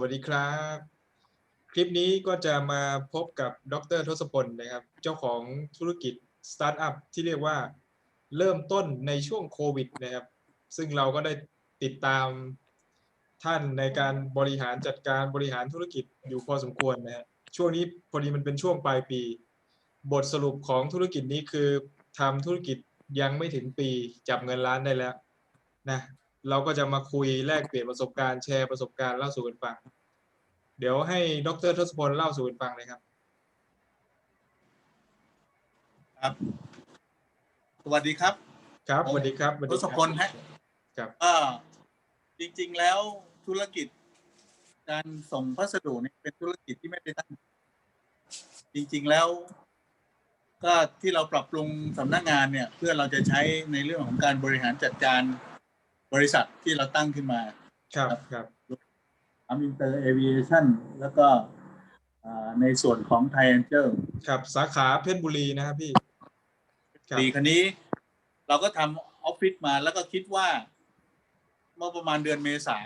วัสดีครับ คลิปนี้ก็จะมาพบกับดรทศพลนะครับ เจ้าของธุรกิจสตาร์ทอัพที่เรียกว่าเริ่มต้นในช่วงโควิดนะครับ ซึ่งเราก็ได้ติดตามท่านในการบริหารจัดการบริหารธุรกิจอยู่พอสมควรนะฮะช่วงนี้พอดีมันเป็นช่วงปลายปี บทสรุปของธุรกิจนี้คือทำธุรกิจยังไม่ถึงปีจับเงินล้านได้แล้วนะ เราก็จะมาคุยแลกเปลี่ยนประสบการณ์แชร์ประสบการณ์เล่าสู่กันฟัง เดี๋ยวให้ดรทศพลเล่าสู่กันฟังเลยครับ ครับ สวัสดีครับ ครับสวัสดีครับสวัสทดีศครับพลฮะครับก็จริง ๆ แล้วธุรกิจ การส่งพัสดุเนี่ยเป็นธุรกิจที่ไม่ได้ตั้งจริง ๆ แล้วก็ที่เราปรับปรุงสำนักงานเนี่ย เพื่อเราจะใช้ในเรื่องของการบริหารจัดการ บริษัทที่เราตั้งขึ้นมา ครับครับทำอินเตอร์เอเวชั่นแล้วก็อ่าในส่วนของไทแอนเจอร์ครับสาขาเพชรบุรีนะครับพี่ครับดีคันนี้ เราก็ทำออฟฟิศมาแล้วก็คิดว่า เมื่อประมาณเดือนเมษา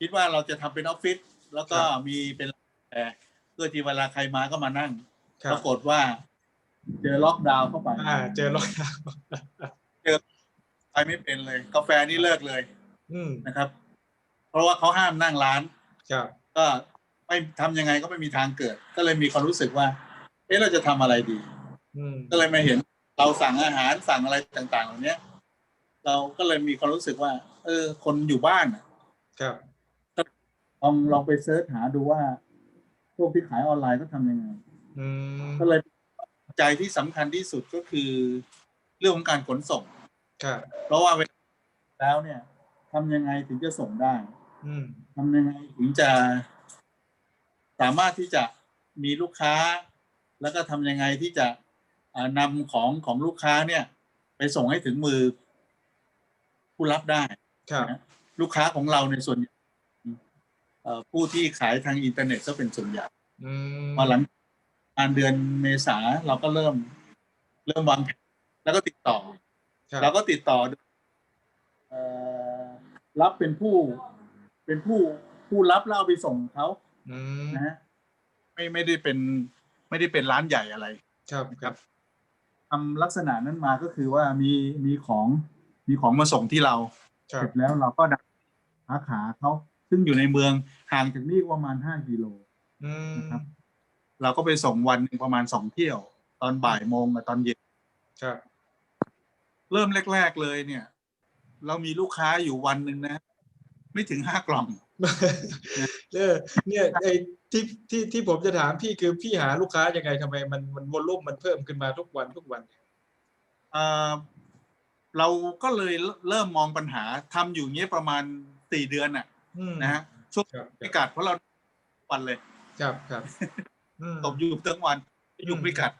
คิดว่าเราจะทำเป็นออฟฟิศแล้วก็มีเป็นแอร์เพื่อที่เวลาใครมาก็มานั่งครัปบรากฏว่า เจอล็อกดาวน์เข้าไปอ่า เจอรอยดาวไป ไม่เป็นเลย กาแฟนี่เลิกเลย อืมนะครับ เพราะว่าเขาห้ามนั่งร้านครับก็ไม่ทำยังไงก็ไม่มีทางเกิด ก็เลยมีความรู้สึกว่า เอ๊ะเราจะทำอะไรดี อืมก็เลยมาเห็นเราสั่งอาหารสั่งอะไรต่างๆเหล่านี้เราก็เลยมีความรู้สึกว่า เออ คนอยู่บ้านอะครับลองลองไปเซิร์ชหาดูว่าพวกที่ขายออนไลน์ก็ทำยังไงอืมก็เลยใจที่สำคัญที่สุดก็คือ เรื่องของการขนส่ง ครับ เพราะว่าเวลาแล้วเนี่ยทำยังไงถึงจะส่งได้อืมทำยังไงถึงจะ สามารถที่จะมีลูกค้า แล้วก็ทำยังไงที่จะอ่านำของของลูกค้าเนี่ย ไปส่งให้ถึงมือ ผู้รับได้ครับนะลูกค้าของเราในยส่วนใหญ่เอ่อผู้ที่ขายทางอินเทอร์เน็ตก็เป็นส่วนใหญ่อืมพอหลังงานเดือนเมษาเราก็เริ่ม เริ่มวางแผนแล้วก็ติดต่อครับ เราก็ติดต่อเอ่อรับเป็นผู้ เป็นผู้ผู้รับแล้วเอาไปส่งเขาอืมนะฮะไม่ไม่ได้เป็น ไม่ได้เป็นร้านใหญ่อะไร ครับครับทำลักษณะนั้นมาก็คือว่ามีมีของมีของมาส่งที่เราครัเสบร็จแล้วเราก็ดักสาขาเขาซึ่งอยู่ในเมืองห่างจากนี่ประมาณห้ากิโลอืมนะครับ เราก็ไปส่งวันหนึ่งประมาณสองเที่ยว ตอนบ่ายโมงกับตอนเย็นครับ เริ่มแรก ๆเลยเนี่ย เรามีลูกค้าอยู่วันหนึ่งนะ ไม่ถึงห้ากล่องเนี่ยเนี่ยไอ้ที่ที่ที่ผมจะถามพี่คือพี่หาลูกค้ายังไงทำไมมันมันวอลลุ่มมันเพิ่มขึ้นมาทุกวันทุกวันเอ่อเราก็เลยเริ่มมองปัญหาทำอยู่อย่างเงี้ยประมาณสี่เดือนน่ะอืมนะฮะช่วงครับพิกัดเพราะเราวันเลย ครับครับอืมตบอยู่ทั้งวันยุงอืมพิกัด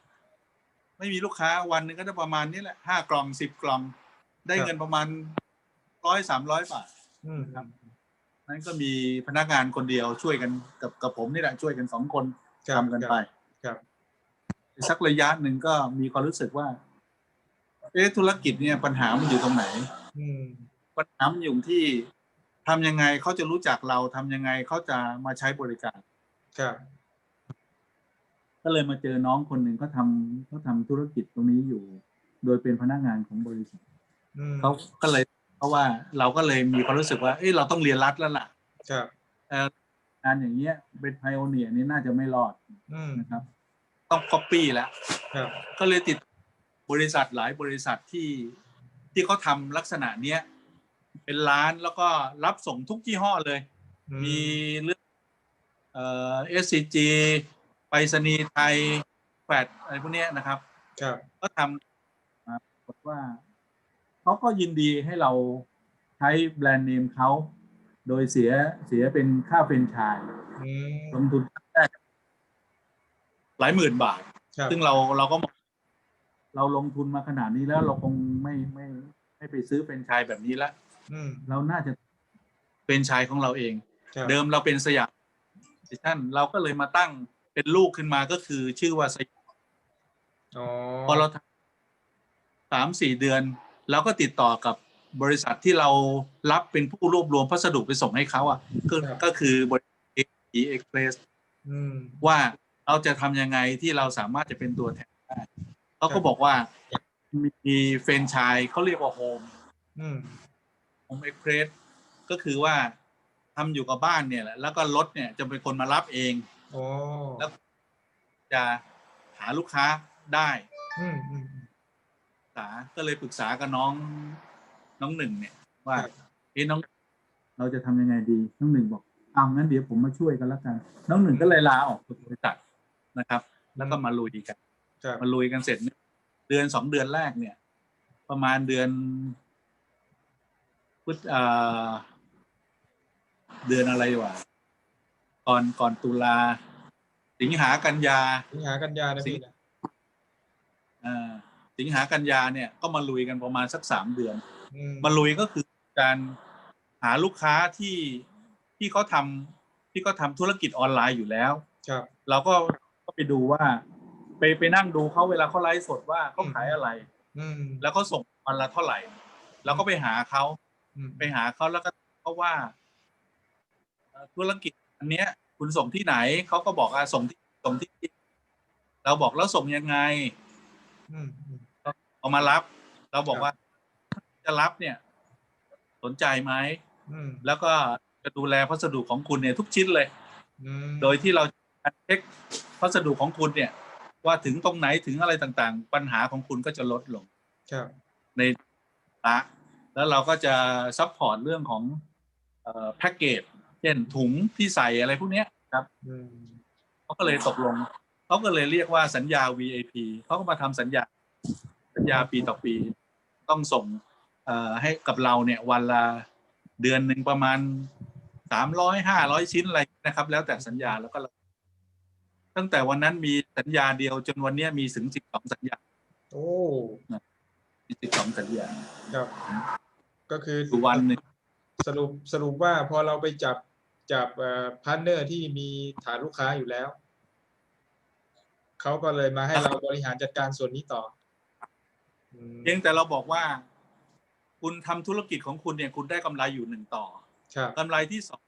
ไม่มีลูกค้าวันหนึงก็จะประมาณนี้แหละห้ากล่องสิบกล่อง ได้ครับเงินประมาณร้อยสามร้อยบาทอืมครับนั้นก็มีพนักงานคนเดียวช่วยกันกับกับผมนี่แหละช่วยกันสองคนครับทำกันไปครับสักระยะหนึ่งก็มีความรู้สึกว่า เอ๊ะธุรกิจเนี่ยปัญหามันอยู่ตรงไหนอืมปัญหามันอยู่ที่ทำยังไงเขาจะรู้จักเราทำยังไงเขาจะมาใช้บริการครับ ก็เลยมาเจอน้องคนหนึ่งเขาทำเขาทำธุรกิจตรงนี้อยู่ โดยเป็นพนักงานของบริษัทอืมเขาก็เลย เพราะว่าเราก็เลยมีความรู้สึกว่า เอ้ยเราต้องเรียนรัดแล้วล่ะครับเอ่องานอย่างเงี้ยเป็นไพโอเนียนี่น่าจะไม่รอดอืมนะครับ ต้องก๊อปปี้แล้วครับก็เลยติดบริษัทหลายบริษัทที่ที่เขาทำลักษณะเนี้ยเป็นร้านแล้วก็รับส่งทุกยี่ห้อเลยอืมีเรื่องเอ่อ SCG ไปรษณีย์ไทยแฟดอะไรพวกเนี้ยนะครับ ครับ ก็ทำมาปรากฏว่าเขาก็ยินดีให้เราใช้แบรนด์เนมเขาโดยเสียเสียเป็นค่าเป็นไชายอืม ลงทุนครั้งแรกหลายหมื่นบาท ครับ ซึ่งเราเราก็มองเราลงทุนมาขนาดนี้แล้วเราคงไม่ไม่ไม่ไปซื้อเป็นไชายแบบนี้ละ อืมเราน่าจะเป็นไชายของเราเอง ครับเดิมเราเป็นสยามดิชั่นเราก็เลยมาตั้ง เป็นลูกขึ้นมาก็คือชื่อว่าสยามอ๋อพอเราทำสามสี่เดือนเราก็ติดต่อกับบริษัทที่เรารับเป็นผู้รวบรวมพัสดุไปส่งให้เขาอะก็ก็คือบริษัท e express อืมว่าเราจะทำยังไงที่เราสามารถจะเป็นตัวแทนได้เขาก็บอกว่ามีเฟรนไชายเขาเรียกว่าโฮมอืมโฮมเอ็กเพรสก็คือว่าทำอยู่กับบ้านเนี่ยแหละแล้วก็รถเนี่ยจะเป็นคนมารับเอง โอ้แล้วจะหาลูกค้าได้อืมอืมอืมปรึกษาก็เลยปรึกษากับน้องน้องหนึ่งเนี่ย ว่าครับเอ้น้อง เราจะทำยังไงดี น้องหนึ่งบอกเอางั้นเดี๋ยวผมมาช่วยกันแล้วกัน น้องหนึ่งก็เลยลาออกจากบริษัทนะครับ แล้วก็มาลุยกันครับมาลุยกันเสร็จเนี่ยเดือนสองเดือนแรกเนี่ย ประมาณเดือนพุธอ่าเดือนอะไรวะ ก่อนก่อนตุลา สิงหากันยา สิงหากันยานะพี่นะอ่าสิงหากันยาเนี่ยก็มาลุยกันประมาณสักสามเดือน อืมมาลุยก็คือการหาลูกค้าที่ที่เขาทำที่เขาทำธุรกิจออนไลน์อยู่แล้ว ครับ เราก็ก็ไปดูว่า ไปไปนั่งดูเขาเวลาเขาไลฟ์สดว่าเขาขายอะไร อืมแล้วเขาส่งวันละเท่าไหร่ เราก็ไปหาเขาอืมไปหาเขาแล้วก็เขาว่าเอ่อธุรกิจ อันเนี้ย คุณส่งที่ไหนเขาก็บอกว่าส่งที่ส่งที่ เราบอกแล้วส่งยังไงอืมอืมเอามารับ เราบอกครับว่า จะรับเนี่ย สนใจไหมอืมแล้วก็จะดูแลพัสดุของคุณเนี่ยทุกชิ้นเลย อืมโดยที่เราจะเช็คพัสดุของคุณเนี่ย ว่าถึงตรงไหนถึงอะไรต่างๆ ปัญหาของคุณก็จะลดลง ครับในละแล้วเราก็จะซัพพอร์ตเรื่องของแพ็กเกจ เช่นถุงที่ใส่อะไรพวกเนี้ยครับอืมเขาก็เลยตกลงเขาก็เลยเรียกว่าสัญญา VAP เขาก็มาทำสัญญา สัญญาปีต่อปี ต้องส่งเอ่อให้กับเราเนี่ยวันละเดือนหนึ่งประมาณสามร้อยห้าร้อยชิ้นอะไรนะครับ แล้วแต่สัญญาแล้วก็เราตั้งแต่วันนั้นมีสัญญาเดียวจนวันเนี้ยมีถึงสิบสองสัญญา โอ้มีสิบสองสัญญาครับ ก็คือคือวันหนึ่งสรุปสรุปว่าพอเราไปจับ จับพาร์ทเนอร์ที่มีฐานลูกค้าอยู่แล้ว เขาก็เลยมาให้เราบริหารจัดการส่วนนี้ต่ออืมเพียงแต่เราบอกว่า คุณทำธุรกิจของคุณเนี่ยคุณได้กำไรอยู่หนึ่งต่อครับกำไรที่สอง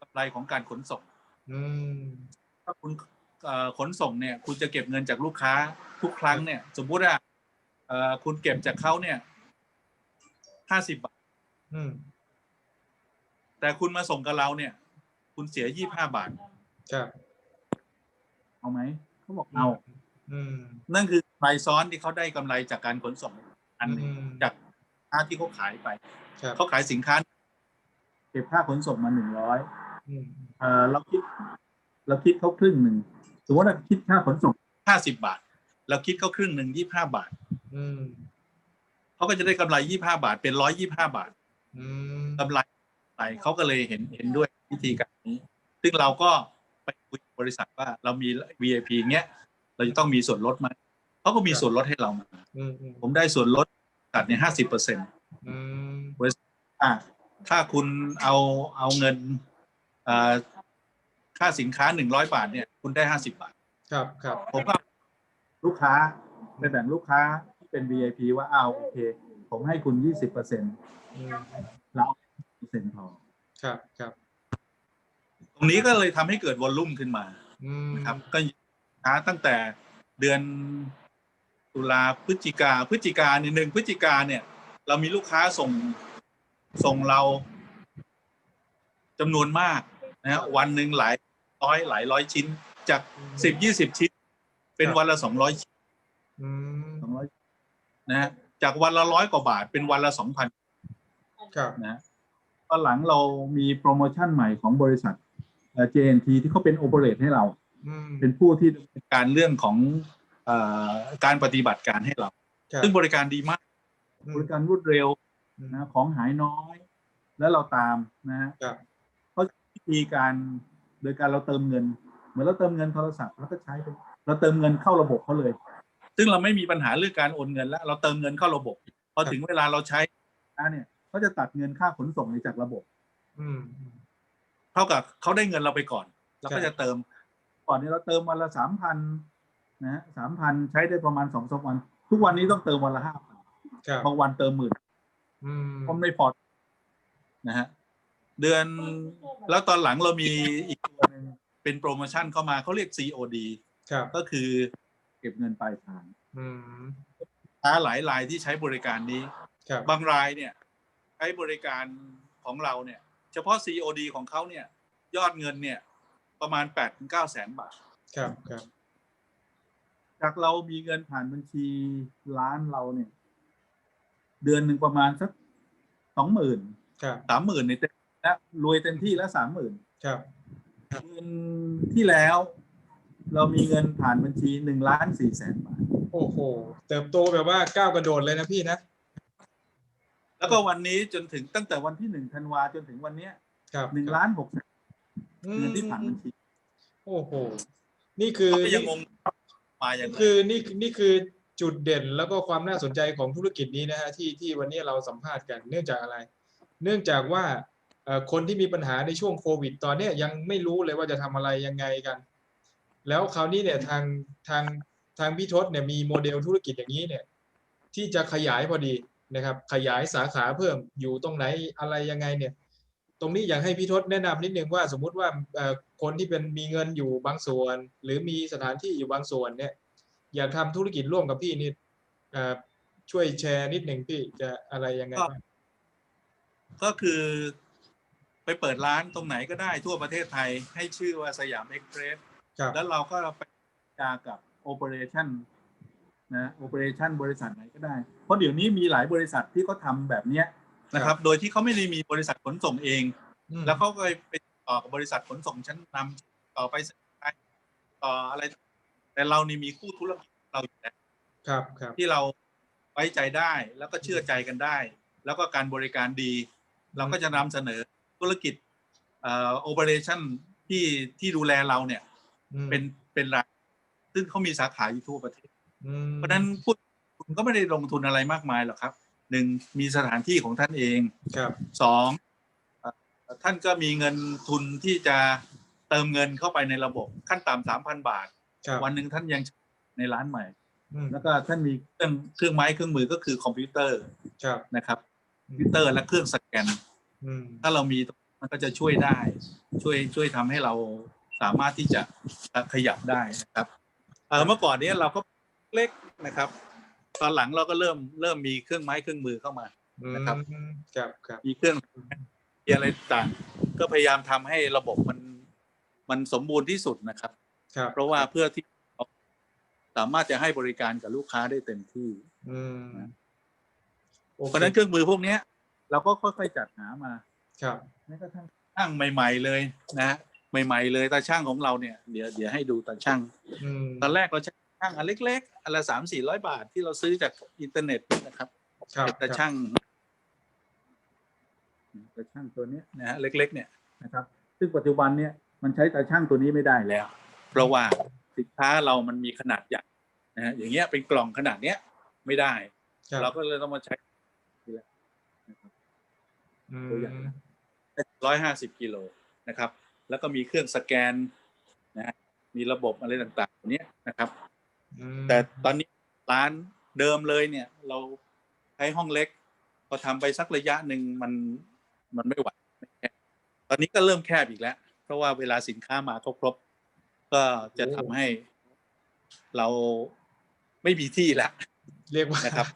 กำไรของการขนส่งอืมถ้าคุณเอ่อขนส่งเนี่ย คุณจะเก็บเงินจากลูกค้าทุกครั้งเนี่ย สมมุติว่าเอ่อคุณเก็บจากเขาเนี่ยห้าสิบบาทอืมแต่คุณมาส่งกับเราเนี่ย คุณเสียยี่ห้าบาท ครับ เอาไหมเขาบอกเอาอืม นั่นคือรายซ้อนที่เขาได้กำไรจากการขนส่ง อันหนึ่งอืม จากค่าที่เขาขายไป ครับเขาขายสินค้าเก็บค่าขนส่งมาหนึ่งร้อยอืมเออเราคิด เราคิดเขาครึ่งหนึ่งสมมติว่าคิดค่าขนส่งห้าสิบาท เราคิดเขาครึ่งหนึ่งยี่ห้าบาทอืมเขาก็จะได้กำไรยี่ห้าบาท เป็นร้อยยี่ห้าบาทอืมกำไรไป เขาก็เลยเห็นเห็นด้วยวิธีการนี้ ซึ่งเราก็ไปคุยกับบริษัทว่าเรามี VIP เงี้ย เราจะต้องมีส่วนลดไหมเขาก็มีส่วนลดให้เรามาอืมอืมผมได้ส่วนลดตัดเนี่ยห้าสิบเปอร์เซ็นต์อืมอ่าถ้าคุณเอาเอาเงินเอ่อค่าสินค้าหนึ่งร้อยบาทเนี่ย คุณได้ห้าสิบาท ครับครับผมก็ลูกค้าไปแบ่งลูกค้าที่เป็น VIP ว่าอ้าวโอเค ผมให้คุณยี่สิบเปอร์เซ็นต์อืม เราเปอร์เซ็นต์พอครับครับ ตรงนี้ก็เลยทำให้เกิดวอลลุ่มขึ้นมาอืมนะครับ ก็ช้าตั้งแต่เดือนตุลาพฤศจิกาพฤศจิกาเนี่ยหนึ่งพฤศจิกาเนี่ย เรามีลูกค้าส่งส่งเราจำนวนมากนะฮะวันหนึ่งหลายร้อยหลายร้อยชิ้น จากสิบยี่สิบชิ้น เป็นวันละสองร้อยชิ้นอืมสองร้อยนะฮะจากวันละร้อยกว่าบาท เป็นวันละสองพันครับนะฮะ ตอนหลังเรามีโปรโมชั่นใหม่ของบริษัทเอ่อ JNT ที่เขาเป็นโอเปอเรตให้เราอืมเป็นผู้ที่ดำเนินการเรื่องของเออการปฏิบัติการให้เราครับซึ่งบริการดีมากอืมบริการรวดเร็วอืมนะของหายน้อย แล้วเราตามนะฮะครับเขาจะวิธีการโดยการเราเติมเงิน เหมือนเราเติมเงินโทรศัพท์แล้วก็ใช้ไปเราเติมเงินเข้าระบบเขาเลย ซึ่งเราไม่มีปัญหาเรื่องการโอนเงินแล้ว เราเติมเงินเข้าระบบพอถึงเวลาเราใช้นะเนี่ย เขาจะตัดเงินค่าขนส่งในจากระบบอืมอืมเท่ากับเขาได้เงินเราไปก่อนเราก็ใช่จะเติม ก่อนนี้เราเติมวันละสามพันนะสามพันใช้ได้ประมาณสองสามวัน ทุกวันนี้ต้องเติมวันละห้าพันครับบางวันเติมหมื่นอืมก็ไม่พอนะฮะเดือนแล้วตอนหลังเรามีอีกตัวหนึ่งเป็นโปรโมชั่นเข้ามาเขาเรียก COD ครับก็คือเก็บเงินปลายทางอืมค้าหลายรายที่ใช้บริการนี้ครับบางรายเนี่ยใช้บริการของเราเนี่ย เฉพาะ COD ของเขาเนี่ย ยอดเงินเนี่ย ประมาณ8ปดถึงเก้าแสนบาท ครับครับจากเรามีเงินผ่านบัญชีร้านเราเนี่ย เดือนหนึ่งประมาณสักสองหมื่นครับสามหมื่นในเต็มและรวยเต็มที่แล้วสามหมื่นครับเดือนที่แล้ว เรามีเงินผ่านบัญชีหนึ่งล้านสี่แสนบาท โอ้โห เติบโตแบบว่าก้าวกระโดดเลยนะพี่นะ แล้วก็วันนี้จนถึงตั้งแต่วันที่หนึ่งธันวาจนถึงวันเนี้ยครับหนึ่งล้านหกแสนอืมเงินที่ผ่านบัญชีโอ้โหนี่คือก็ยังงงมาอย่างไรคือนี่นี่คือจุดเด่นแล้วก็ความน่าสนใจของธุรกิจนี้นะฮะที่ที่วันนี้เราสัมภาษณ์กันเนื่องจากอะไร เนื่องจากว่าเอ่อคนที่มีปัญหาในช่วงโควิด ตอนเนี้ยยังไม่รู้เลยว่าจะทำอะไรยังไงกัน แล้วคราวนี้เนี่ยทางทางทางพี่ทศเนี่ยมีโมเดลธุรกิจอย่างนี้เนี่ย ที่จะขยายพอดี นะครับ ขยายสาขาเพิ่มอยู่ตรงไหนอะไรยังไงเนี่ย ตรงนี้อยากให้พี่ทศแนะนำนิดนึงว่าสมมุติว่าเอ่อคนที่เป็นมีเงินอยู่บางส่วน หรือมีสถานที่อยู่บางส่วนเนี่ยอยากทำธุรกิจร่วมกับพี่นี่เอ่อช่วยแชร์นิดหนึ่งพี่จะอะไรยังไงบ้างก็คือไปเปิดร้านตรงไหนก็ได้ทั่วประเทศไทยให้ชื่อว่าสยามเอ็กเพรสครับแล้วเราก็ไปจากับโอเปอเรชั่น นะโอเปอเรชั่นบริษัทไหนก็ได้ เพราะเดี๋ยวนี้มีหลายบริษัทที่เขาทำแบบเนี้ยนะครับ โดยที่เขาไม่ได้มีบริษัทขนส่งเองอืมแล้วเขาก็ไปต่อกับบริษัทขนส่งชั้นนำต่อไปต่ออะไร แต่เรานี่มีคู่ธุรกิจเราอยู่แล้วครับครับที่เราไว้ใจได้แล้วก็เชื่อใจกันได้ แล้วก็การบริการดี เราก็จะนำเสนอธุรกิจเอ่อโอเปอเรชั่นที่ที่ดูแลเราเนี่ยอืมเป็นเป็นรายซึ่งเขามีสาขาอยู่ทั่วประเทศอืม เพราะฉะนั้นพูดคุณก็ไม่ได้ลงทุนอะไรมากมายหรอกครับหนึ่งมีสถานที่ของท่านเองครับสองเอ่อท่านก็มีเงินทุนที่จะเติมเงินเข้าไปในระบบขั้นต่ำสามพันบาทครับวันหนึ่งท่านยังในร้านใหม่อืมแล้วก็ท่านมีเครื่องเครื่องไม้เครื่องมือก็คือคอมพิวเตอร์ครับนะครับคอมพิวเตอร์และเครื่องสแกนอืมถ้าเรามีมันก็จะช่วยได้ ช่วยช่วยทำให้เราสามารถที่จะขยับได้นะครับเออเมื่อก่อนเนี้ยเราก็ เล็กนะครับ ตอนหลังเราก็เริ่มเริ่มมีเครื่องไม้เครื่องมือเข้ามานะครับอืมครับครับมีเครื่องมีอะไรต่างก็พยายามทำให้ระบบมันมันสมบูรณ์ที่สุดนะครับครับเพราะว่าเพื่อที่เราสามารถจะให้บริการกับลูกค้าได้เต็มที่อืมโอเพราะฉะนั้นเครื่องมือพวกเนี้ยเราก็ค่อยๆจัดหามา ครับแม้กระทั่งช่างใหม่ ๆ เลยนะใหม่ ๆ เลยตาช่างของเราเนี่ยเดี๋ยวเดี๋ยวให้ดูตาช่างอืมตอนแรกเราใช้ ช่างอันเล็กๆอันละสามสี่ร้อยบาทที่เราซื้อจากอินเทอร์เน็ตนะครับครับเป็นตาช่างตาช่างตัวเนี้ยนะฮะเล็ก ๆ เนี่ยนะครับ ซึ่งปัจจุบันเนี่ยมันใช้ตาช่างตัวนี้ไม่ได้แล้ว เพราะว่าสินค้าเรามันมีขนาดใหญ่นะฮะอย่างเงี้ยเป็นกล่องขนาดเนี้ยไม่ได้ครับเราก็เลยต้องมาใช้นี่แหละนะครับอืตัวอย่างมร้อยห้าสิบกิโลนะครับ แล้วก็มีเครื่องสแกนนะฮะมีระบบอะไรต่างๆเนี้ยนะครับอืม แต่ตอนนี้ร้านเดิมเลยเนี่ย เราใช้ห้องเล็ก พอทำไปสักระยะหนึ่งมันมันไม่ไหวตอนนี้ก็เริ่มแคบอีกแล้ว เพราะว่าเวลาสินค้ามาครบๆก็จะทำให้เราไม่มีที่ละเรียกว่านะครับ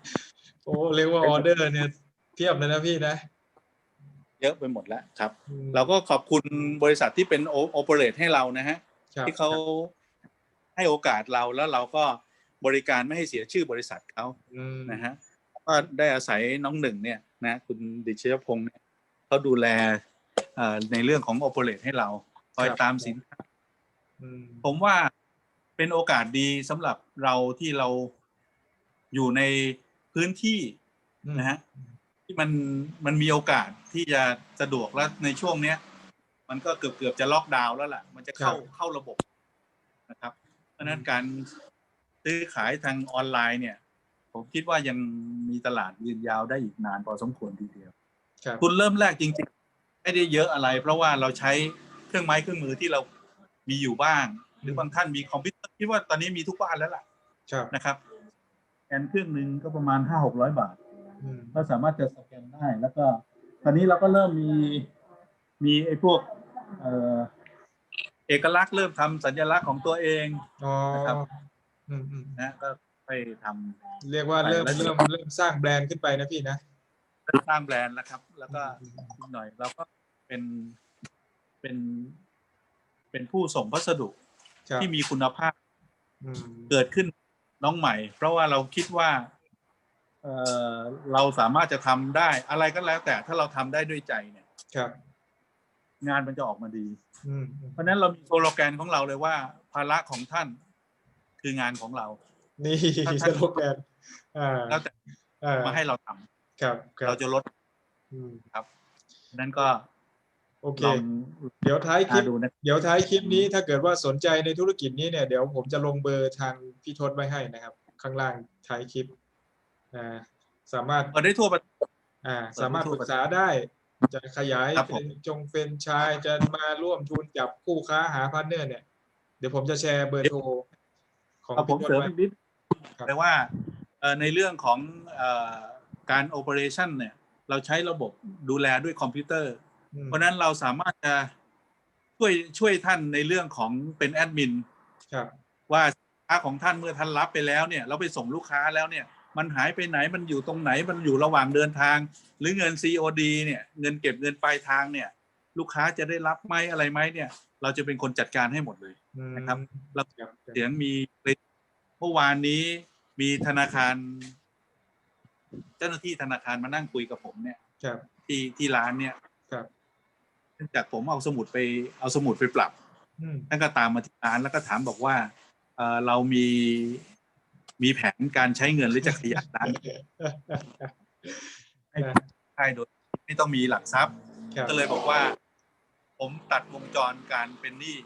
โอ้เรียกว่าออเดอร์เนี่ยเทียบเลยนะพี่นะ เยอะไปหมดแล้วครับอืมเราก็ขอบคุณบริษัทที่เป็นโอเปเรตให้เรานะฮะครับที่เขา ให้โอกาสเราแล้วเราก็บริการไม่ให้เสียชื่อบริษัทเขาอืมนะฮะก็ได้อาศัยน้องหนึ่งเนี่ยนะคุณดิชยพงศ์เนี่ยเขาดูแลเอ่อในเรื่องของโอเปเรตให้เราคอยตามสินค้าอืมผมว่าเป็นโอกาสดีสำหรับเราที่เราอยู่ในพื้นที่อืมนะฮะที่มันมันมีโอกาสที่จะสะดวกแล้วในช่วงเนี้ย มันก็เกือบเกือบจะล็อกดาวน์แล้วล่ะ มันจะเข้าเข้าระบบนะครับ เพราะฉะนั้นการซื้อขายทางออนไลน์เนี่ย ผมคิดว่ายังมีตลาดยืนยาวได้อีกนานพอสมควรทีเดียวครับคุณเริ่มแรกจริงๆไม่ได้เยอะอะไร เพราะว่าเราใช้เครื่องไม้เครื่องมือที่เรามีอยู่บ้าง หรือบางท่านมีคอมพิวเตอร์คิดว่าตอนนี้มีทุกบ้านแล้วล่ะครับนะครับแอนเครื่องหนึ่งก็ประมาณห้าหกร้อยบาทอืมก็สามารถจะสแกนได้แล้วก็ ตอนนี้เราก็เริ่มมีมีไอ้พวกเอ่อ เอกลักษณ์เริ่มทำสัญลักษณ์ของตัวเองอ๋อนะครับอืมอืมนะก็ไปทำเรียกว่าเริ่มไปแล้วเริ่มเริ่มสร้างแบรนด์ขึ้นไปนะพี่นะสร้างแบรนด์แล้วครับ แล้วก็อีกหน่อยเราก็เป็นเป็นเป็นผู้ส่งพัสดุครับที่มีคุณภาพอืมเกิดขึ้นน้องใหม่ เพราะว่าเราคิดว่าเออเราสามารถจะทำได้อะไรก็แล้วแต่ถ้าเราทำได้ด้วยใจเนี่ยครับ งานมันจะออกมาดีอืมอืมเพราะฉะนั้นเรามีโซโลแกนของเราเลยว่า ภาระของท่านคืองานของเรา นี่ถ้าสท่านโลแกนอ่าแล้วแต่อ่ามาให้เราทำครับครัเราบจะลดอืมนั้นก็โอเคลองเดี๋ยวท้ายคลิหาปดูนะเดี๋ยวท้ายคลิปนี้ถ้าเกิดว่าสนใจในธุรกิจนี้เนี่ยเดี๋ยวผมจะลงเบอร์ทางพี่ทศไว้ให้นะครับ ข้างล่างท้ายคลิปอ่าสามารถเปิดได้ทั่วประเทศอ่าเปิดสามารถทั่ปวรึประกเทศษาได้ จะขยายครับผเป็มนจงเฟรนไชายจะมาร่วมทุนจับคู่ค้าหาพาร์ทเนอร์เนี่ย เดี๋ยวผมจะแชร์เบอร์โทรของครับผมพี่ทศเสริมไว้ อีกนิด ครับ แต่ว่าเอ่อในเรื่องของเอ่อการโอเปอเรชันเนี่ยเราใช้ระบบดูแลด้วยคอมพิวเตอร์ อืมเพราะฉะนั้นเราสามารถจะช่วยช่วยท่านในเรื่องของเป็นแอดมิน ครับ ว่าสินค้าของท่านเมื่อท่านรับไปแล้วเนี่ยเราไปส่งลูกค้าแล้วเนี่ย มันหายไปไหนมันอยู่ตรงไหนมันอยู่ระหว่างเดินทาง หรือเงิน COD เนี่ยเงินเก็บเงินปลายทางเนี่ยลูกค้าจะได้รับไหมอะไรไหมเนี่ย เราจะเป็นคนจัดการให้หมดเลยอืมนะครับแล้วครับเสียงมีเมื่อวานนี้มีธนาคาร เจ้าหน้าที่ธนาคารมานั่งคุยกับผมเนี่ยครับที่ที่ร้านเนี่ยครับเนื่องจากผมเอาสมุดไปเอาสมุดไปปรับอืมท่านก็ตามมาที่ร้านแล้วก็ถามบอกว่าเอ่อเรามี มีแผนการใช้เงินหรือจะขยายร้านให้ได้โดยไม่ต้องมีหลักทรัพย์ครับก็เลยบอกว่า ผมตัดวงจรการเป็นหนี้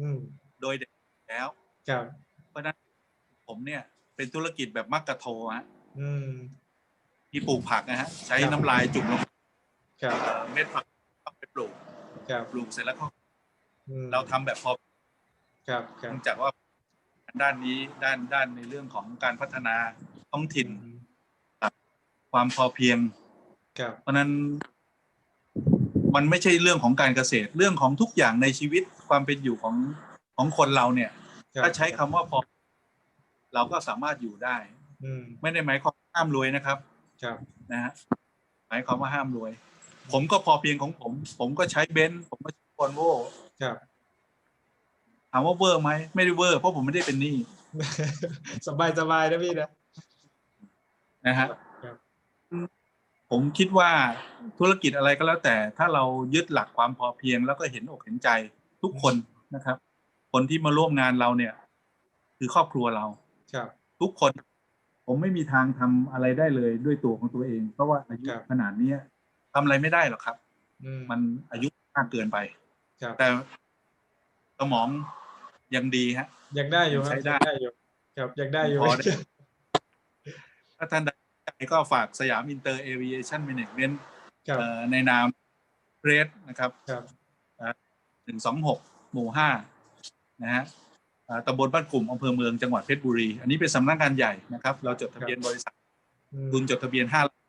อืมโดยเด็กแล้วครับเพราะฉะนั้นผมเนี่ย เป็นธุรกิจแบบมักกะโทฮะอืมที่ปลูกผักนะฮะ ใช้ครับน้ำลายจุ่มลงครับเอ่อเม็ดผักเอาไปปลูกครับปลูกเสร็จแล้วก็อืมเราทำแบบพอครับครับเนื่องจากว่า ด้านนี้ด้านด้านในเรื่องของการพัฒนาท้องถิ่นอืมความพอเพียงครับเพราะฉะนั้นมันไม่ใช่เรื่องของการเกษตรเรื่องของทุกอย่างในชีวิตความเป็นอยู่ของของคนเราเนี่ยครับถ้าใช้คำว่าพอ เราก็สามารถอยู่ได้ อืมไม่ได้หมายความว่าห้ามรวยนะครับ ครับนะฮะหมายความว่าห้ามรวย ผมก็พอเพียงของผม ผมก็ใช้เบนซ์ผมก็ใช้วอลโวครับ ถามว่าเวอร์ไหมไม่ได้เวอร์เพราะผมไม่ได้เป็นหนี้สบายสบายนะพี่นะนะฮะครับผมคิดว่าธุรกิจอะไรก็แล้วแต่ ถ้าเรายึดหลักความพอเพียง แล้วก็เห็นอกเห็นใจทุกคนนะครับ คนที่มาร่วมงานเราเนี่ย คือครอบครัวเราครับทุกคน ผมไม่มีทางทำอะไรได้เลยด้วยตัวของตัวเอง เพราะว่าอายุครับขนาดเนี้ยทำอะไรไม่ได้หรอกครับอืมมันอายุมากเกินไปครับแต่ สมองยังดีฮะ ยังได้อยู่ครับใช้ได้ ยังได้อยู่ครับยังได้อยู่พอได้ถ้าท่านใดสนใจก็ฝากสยามอินเตอร์เอ i ิเอชันแมเนจเมนต์ครับในนามเรสนะครับครับหนึ่งสองหกหมู่ห้านะฮะเอ่อตำบลบ้านกลุ่มอำเภอเมืองจังหวัดเพชรบุรี อันนี้เป็นสำนักงานใหญ่นะครับ เราจดทะเบียนบริษัทอืม ทุนจดทะเบียนห้าล้าน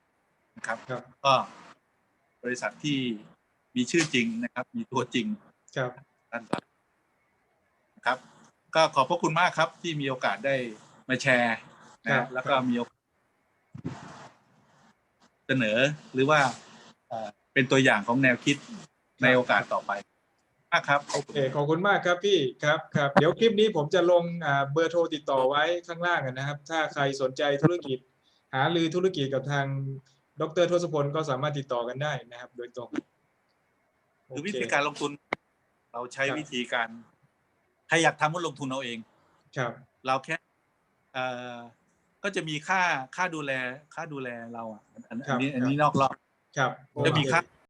นะครับ ครับ ก็บริษัทที่มีชื่อจริงนะครับ มีตัวจริงครับด้านหลังนะ ครับ ก็ขอบพระคุณมากครับที่มีโอกาสได้มาแชร์นะครัฮะบแล้วก็มีโอกาสเสนอหรือว่าเอ่อเป็นตัวอย่างของแนวคิดในโอกาสต่อไปมากครับโอเคขอบคุณมากครับพี่ครับครับเดี๋ยวคลิปนี้ผมจะลงอ่าเบอร์โทรติดต่อไว้ข้างล่างนะครับ ถ้าใครสนใจธุรกิจ หาลือธุรกิจกับทางดรทศพลก็สามารถติดต่อกันได้นะครับ โดยตรงคือวิโเคธีการลงทุน เราใช้ครับวิธีการ ใครอยากทำก็ลงทุนเอาเอง ครับ เราแค่เอ่อก็จะมีค่าค่าดูแลค่าดูแลเราอะอันอันอันนี้อันนี้นอกรอบครับ จะมีโอเค่า